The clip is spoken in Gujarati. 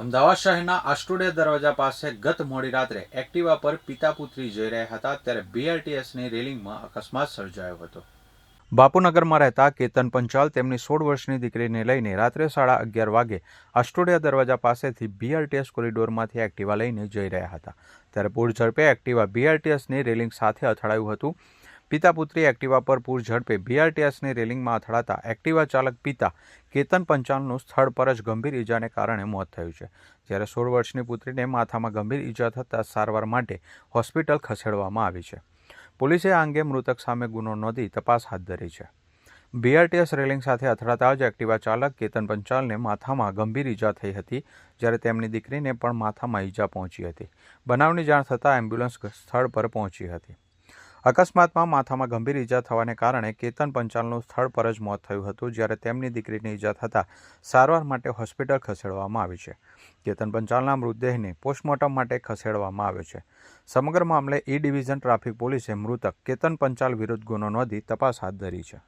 અમદાવાદ શહેરના આસ્ટોડિયા દરવાજા પાસે ગત મોડી રાત્રે એક્ટિવા પર પિતા પુત્રી જઈ રહ્યા હતા, ત્યારે બીઆરટીએસની રેલિંગમાં અકસ્માત સર્જાયો હતો. બાપુનગરમાં રહેતા કેતન પંચાલ તેમની સોળ વર્ષની દીકરીને લઈને રાત્રે સાડા અગિયાર વાગે આસ્ટોડિયા દરવાજા પાસેથી બીઆરટીએસ કોરિડોરમાંથી એક્ટિવા લઈને જઈ રહ્યા હતા. ત્યારે પૂર ઝડપે એક્ટિવા બીઆરટીએસની રેલિંગ સાથે અથડાયું હતું. પિતા પુત્રી એક્ટિવા પર પૂર ઝડપે બીઆરટીએસની રેલિંગમાં અથડાતા એક્ટિવા ચાલક પિતા કેતન પંચાલનું સ્થળ પર જ ગંભીર ઈજાને કારણે મોત થયું છે. જ્યારે સોળ વર્ષની પુત્રીને માથામાં ગંભીર ઈજા થતાં સારવાર માટે હોસ્પિટલ ખસેડવામાં આવી છે. પોલીસે આ અંગે મૃતક સામે ગુનો નોંધી તપાસ હાથ ધરી છે. બીઆરટીએસ રેલિંગ સાથે અથડાતા જ એક્ટિવા ચાલક કેતન પંચાલને માથામાં ગંભીર ઈજા થઈ હતી, જ્યારે તેમની દીકરીને પણ માથામાં ઈજા પહોંચી હતી. બનાવની જાણ થતાં એમ્બ્યુલન્સ સ્થળ પર પહોંચી હતી. અકસ્માતમાં માથામાં ગંભીર ઈજા થવાને કારણે કેતન પંચાલનું સ્થળ પર જ મોત થયું હતું, જ્યારે તેમની દીકરીને ઈજા થતાં સારવાર માટે હોસ્પિટલ ખસેડવામાં આવી છે. કેતન પંચાલના મૃતદેહને પોસ્ટમોર્ટમ માટે ખસેડવામાં આવ્યો છે. સમગ્ર મામલે ઈ ડિવિઝન ટ્રાફિક પોલીસે મૃતક કેતન પંચાલ વિરુદ્ધ ગુનો નોંધી તપાસ હાથ ધરી છે.